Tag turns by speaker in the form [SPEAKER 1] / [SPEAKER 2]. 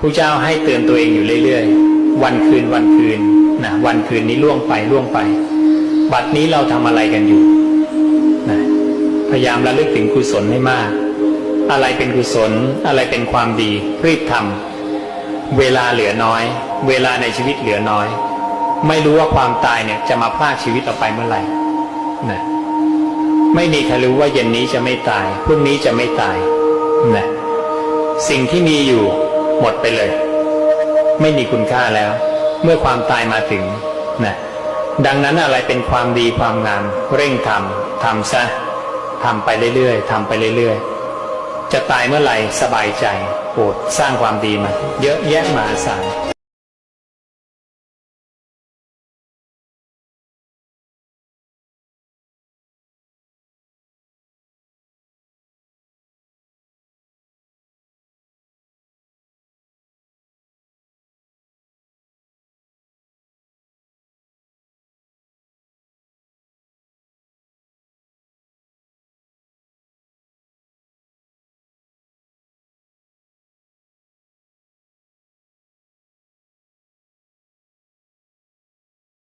[SPEAKER 1] ผู้เจ้าให้เตือนตัวเองอยู่เรื่อยๆ วันคืนวันคืนนะวันคืนนี้ล่วงไปล่วงไป บัดนี้เราทำอะไรกันอยู่นะพยายามระลึกถึงกุศลให้มาก อะไรเป็นกุศล อะไรเป็นความดีรีบทำเวลาเหลือน้อย เวลาในชีวิตเหลือน้อย ไม่รู้ว่าความตายเนี่ยจะมาพรากชีวิตเราไปเมื่อไหร่นะไม่มีใครรู้ว่าเย็นนี้จะไม่ตายพรุ่งนี้จะไม่ตายนะสิ่งที่มีอยู่ หมดไปเลย ไม่มีคุณค่าแล้ว เมื่อความตายมาถึงนะดังนั้นอะไรเป็นความดีความงามเร่งทำทำซะทำไปเรื่อยๆทำไปเรื่อยๆ จะตายเมื่อไหร่สบายใจโปรดสร้างความดีมา เยอะแยะมหาศาล